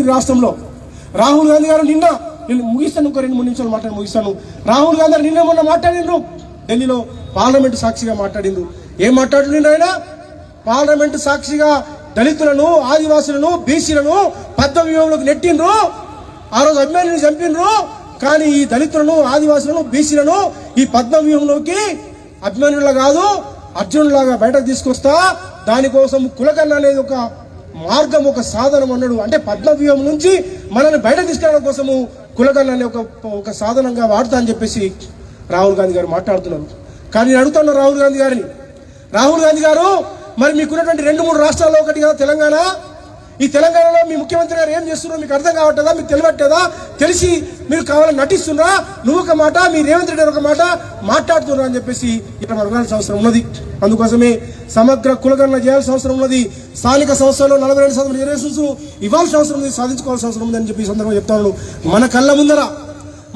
రాష్ట్రంలో. రాహుల్ గాంధీ గారు నిన్న నేను ముగిస్తాను ఒక రెండు మూడు నిమిషాలు మాట్లాడి ముగిస్తాను. రాహుల్ గాంధీ గారు నిన్న మొన్న మాట్లాడిండ్రు. ఢిల్లీలో పార్లమెంట్ సాక్షిగా మాట్లాడిండ్రు. ఏం మాట్లాడుతుండ్రు ఆయన? పార్లమెంట్ సాక్షిగా దళితులను ఆదివాసులను బీసీలను పద్మవ్యూహంలోకి నెట్టిండ్రు. ఆ రోజు అభిమానులను చంపిండ్రు. కానీ ఈ దళితులను ఆదివాసులను బీసీలను ఈ పద్మవ్యూహంలోకి అభిమానుల కాదు అర్జునులాగా బయటకు తీసుకొస్తా. దానికోసం కులకన్న అనేది ఒక మార్గం ఒక సాధనం అన్నాడు. అంటే పద్మవ్యూహం నుంచి మనల్ని బయట తీసుకెళ్ళడం కోసము కులగల్లని ఒక ఒక సాధనంగా వాడుతా అని చెప్పేసి రాహుల్ గాంధీ గారు మాట్లాడుతున్నారు. కానీ నేను అడుగుతున్నా రాహుల్ గాంధీ గారిని రాహుల్ గాంధీ గారు మరి మీకున్నటువంటి రెండు మూడు రాష్ట్రాల్లో ఒకటి కదా తెలంగాణ ఈ తెలంగాణలో మీ ముఖ్యమంత్రి గారు ఏం చేస్తున్నారో మీకు అర్థం కావట్లేదా? మీకు తెలియట్లేదా? తెలిసి మీరు కావాలని నటిస్తున్నారా? నువ్వు ఒక మాట మీ రేవంత్ రెడ్డి గారు ఒక మాట మాట్లాడుతున్నా అని చెప్పేసి ఇక్కడ అడగాల్సిన అవసరం ఉన్నది. అందుకోసమే సమగ్ర కులగణన చేయాల్సిన అవసరం ఉన్నది. స్థానిక సంస్థల్లో నలభై రెండు శాతం రిజర్వేషన్స్ ఇవ్వాల్సిన అవసరం ఉంది సాధించుకోవాల్సిన అవసరం ఉంది అని చెప్పి ఈ సందర్భంగా చెప్తాను మన కళ్ళ ముందర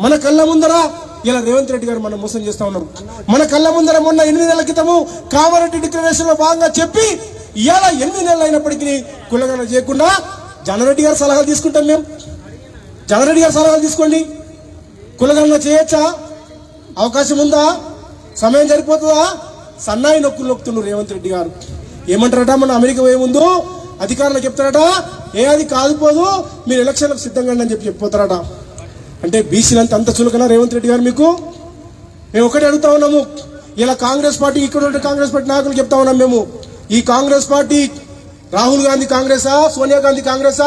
మన కళ్ళ ముందర ఇలా రేవంత్ రెడ్డి గారు మనం మోసం చేస్తా ఉన్నారు మన కళ్ళ ముందర మొన్న ఎనిమిది నెలల క్రితము కామారెడ్డి డిక్లరేషన్లో భాగంగా చెప్పి ఇవాళ ఎనిమిది నెలలు అయినప్పటికీ కులగణ చేయకుండా జనరెడ్డి గారు సలహాలు తీసుకుంటాం మేము. జనరెడ్డి గారు సలహాలు తీసుకోండి. కులగణన చేయొచ్చా? అవకాశం ఉందా? సమయం సరిపోతుందా? సన్నాయి నొక్కులు నొక్కుతున్నారు రేవంత్ రెడ్డి గారు. ఏమంటారట? మన అమెరికా పోయే అధికారులు చెప్తారట ఏ అది కాదుపోదు మీరు ఎలక్షన్లకు సిద్ధంగా అని చెప్పి చెప్పిపోతారట. అంటే బీసీలంతా అంత చులకన రేవంత్ రెడ్డి గారు మీకు? మేము ఒకటి అడుగుతా ఉన్నాము. ఇలా కాంగ్రెస్ పార్టీ ఇక్కడ ఉంటే కాంగ్రెస్ పార్టీ నాయకులు చెప్తా ఉన్నాం మేము. ఈ కాంగ్రెస్ పార్టీ రాహుల్ గాంధీ కాంగ్రెసా సోనియా గాంధీ కాంగ్రెసా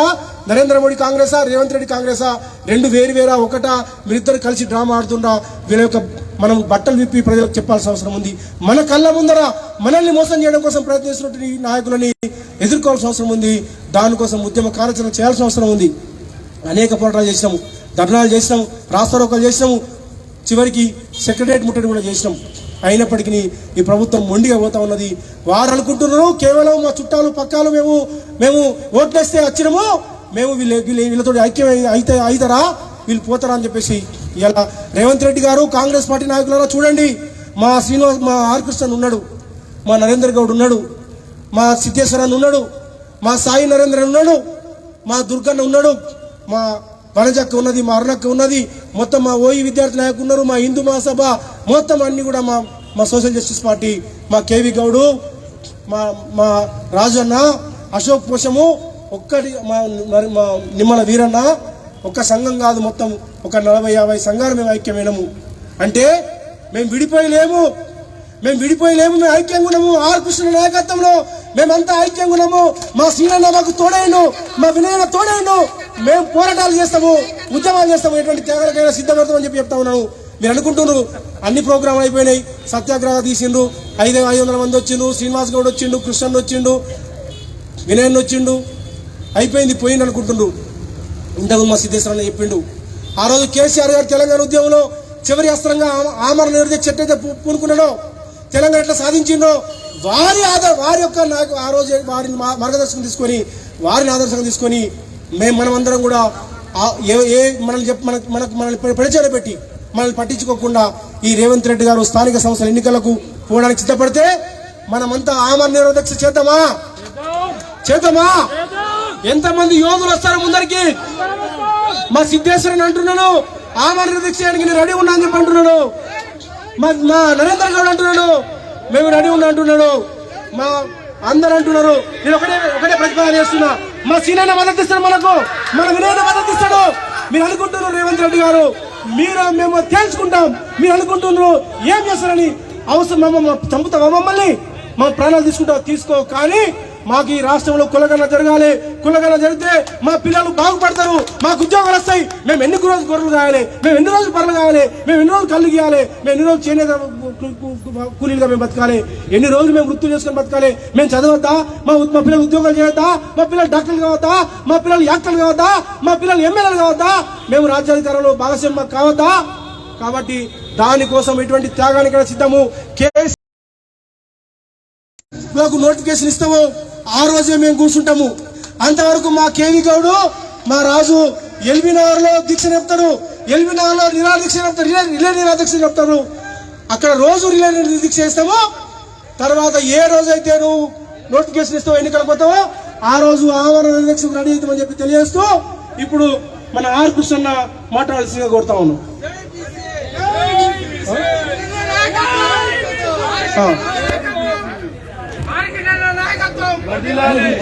నరేంద్ర మోడీ కాంగ్రెసా రేవంత్ రెడ్డి కాంగ్రెసా? రెండు వేరు వేరా ఒకటా? మీరిద్దరు కలిసి డ్రామా ఆడుతుండ్రా? వీళ్ళ యొక్క మనం బట్టలు విప్పి ప్రజలకు చెప్పాల్సిన అవసరం ఉంది. మన కళ్ళ ముందర మనల్ని మోసం చేయడం కోసం ప్రయత్నిస్తున్నటువంటి నాయకులని ఎదుర్కోవాల్సిన అవసరం ఉంది. దానికోసం ఉద్యమ కార్యాచరణ చేయాల్సిన అవసరం ఉంది. అనేక పోరాటాలు చేసినాము. ధర్నాలు చేసినాము. రాస్తారోకలు చేసినాము. చివరికి సెక్రటరేట్ ముట్టడి కూడా చేసినాం. అయినప్పటికీ ఈ ప్రభుత్వం మొండిగా పోతా ఉన్నది. వారు అనుకుంటున్నారు కేవలం మా చుట్టాలు పక్కాలు మేము మేము ఓట్లేస్తే వచ్చినాము మేము వీళ్ళ వీళ్ళతో ఐక్యం అయితే అవుతారా వీళ్ళు పోతారా అని చెప్పేసి ఇలా రేవంత్ రెడ్డి గారు కాంగ్రెస్ పార్టీ నాయకులారా చూడండి. మా శ్రీనివాస్ మా ఆర్ కృష్ణన్ ఉన్నాడు. మా నరేంద్ర గౌడ్ ఉన్నాడు. మా సిద్ధేశ్వరన్ ఉన్నాడు. మా సాయి నరేంద్రన్ ఉన్నాడు. మా దుర్గన్న ఉన్నాడు. మా వనజక్క ఉన్నది మా అరుణక్క ఉన్నది మొత్తం మా ఓయి విద్యార్థి నాయకులు ఉన్నారు మా హిందూ మహాసభ మొత్తం అన్ని కూడా మా మా సోషల్ జస్టిస్ పార్టీ మా కేవీ గౌడు మా మా రాజన్న అశోక్ పోషము ఒక్కటి మా మరి మా నిమ్మల వీరన్న ఒక్క సంఘం కాదు మొత్తం ఒక నలభై యాభై సంఘాలు మేము ఐక్యమైనము. అంటే మేము విడిపోయలేము మేము విడిపోయలేము మేము ఐక్యంగా ఉన్నాము ఆర్ కృష్ణ నాయకత్వంలో మేమంతా ఐక్యంగా ఉన్నాము మా శ్రీనన్న మాకు తోడైను మా వినయన తోడైను మేము పోరాటాలు చేస్తాము ఉద్యమాలు చేస్తాము ఎటువంటి త్యాగాలకైనా సిద్ధపడతామని చెప్పి చెప్తా ఉన్నాను మీరు అనుకుంటున్నారు అన్ని ప్రోగ్రాంలు అయిపోయినాయి. సత్యాగ్రహ తీసిండు ఐదు ఐదు వందల మంది వచ్చిండు శ్రీనివాస్ గౌడ్ వచ్చిండు కృష్ణన్ వచ్చిండు వినయన్ వచ్చిండు అయిపోయింది పోయింది అనుకుంటుండు ఇంతకు మా సిద్ధేశ్వరన్న చెప్పిండు. ఆ రోజు కేసీఆర్ గారు తెలంగాణ ఉద్యమంలో చివరి అస్త్రంగా ఆమర ఆమరణ నిరుదే చెట్టు అయితే పూనుకున్నాడో తెలంగాణ ఎట్లా సాధించిండో వారి ఆధార వారి యొక్క నాకు ఆ రోజు వారిని మా- మార్గదర్శకం తీసుకొని వారిని ఆదర్శంగా తీసుకొని మేము మనమందరం కూడా ఏ ఏ మనల్ని చెప్ మన మనకు మనల్ని పరిచయం పెట్టి మనల్ని పట్టించుకోకుండా ఈ రేవంత్ రెడ్డి గారు స్థానిక సంస్థల ఎన్నికలకు పోవడానికి సిద్ధపడితే మనమంతా ఆమర నిరోధక చేద్దామా? చేద్దామా? ఎంతమంది యోధులు వస్తారు ముందరికి? మా సిద్ధేశ్వరని అంటున్నాను. ఆమర నిరోధక చేయడానికి నేను రెడీ ఉన్నా అని చెప్పి అంటున్నాడు మా మా నరేంద్ర గౌడ్ అంటున్నాడు. మేము రెడీ ఉన్నా అంటున్నాడు. మా అందరు అంటున్నారు. నేను ఒకటే ఒకటే ప్రతిపాదన చేస్తున్నా. మా సీనైన మద్దతు ఇస్తాడు మనకు. మన వినయన మద్దతు ఇస్తాడు మీరు అనుకుంటున్నారు రేవంత్ రెడ్డి గారు మీరు మేము తేల్చుకుంటాం. మీరు అనుకుంటున్నారు ఏం చేస్తారని అవసరం మేము చంపుతావా మమ్మల్ని. మా ప్రాణాలు తీసుకుంటాం తీసుకో కానీ మాకు ఈ రాష్ట్రంలో కులగన జరగాలి. కులగన జరిగితే మా పిల్లలు బాగుపడతారు. మాకు ఉద్యోగాలు వస్తాయి. మేము ఎన్ని రోజులు గొర్రెలు కాయాలి? మేము ఎన్ని రోజులు పనులు కావాలి మేము ఎన్ని రోజులు కళ్ళు గీయాలి? మేము ఎన్ని రోజులు చేనేత కూలీలుగా మేము బతకాలి? ఎన్ని రోజులు మేము వృత్తులు చేసుకొని బతకాలి? మేము చదవద్దా? మా మా పిల్లలు ఉద్యోగాలు చేయొద్దా? మా పిల్లలు డాక్టర్లు కావద్దా? మా పిల్లలు యాక్టర్లు కావద్దా? మా పిల్లలు ఎమ్మెల్యేలు కావద్దా? మేము రాజ్యాధికారంలో భాగస్వామ్యం కావద్దా? కాబట్టి దానికోసం ఎటువంటి త్యాగానికైనా సిద్ధము. కేసీ మాకు నోటిఫికేషన్ ఇస్తాము ఆ రోజే మేము కూర్చుంటాము. అంతవరకు మా కేవీ గౌడు మా రాజు ఎల్బీ నగర్లో దీక్ష చెప్తారు ఎల్బీ నగర్లో నిరాదీక్ష చెప్తారు రిలే రిలే నిరాదీక్ష చెప్తారు అక్కడ రోజు రిలే దీక్ష చేస్తాము. తర్వాత ఏ రోజైతే నువ్వు నోటిఫికేషన్ ఇస్తావు ఎన్నికలకు పోతావో ఆ రోజు ఆమరణ దీక్షకు రెడీ అవుతామని చెప్పి తెలియజేస్తూ ఇప్పుడు మన ఆర్ కృష్ణ మాట్లాడాల్సిందిగా కోరుతా ఉన్నాం ఆ. నాయకత్వం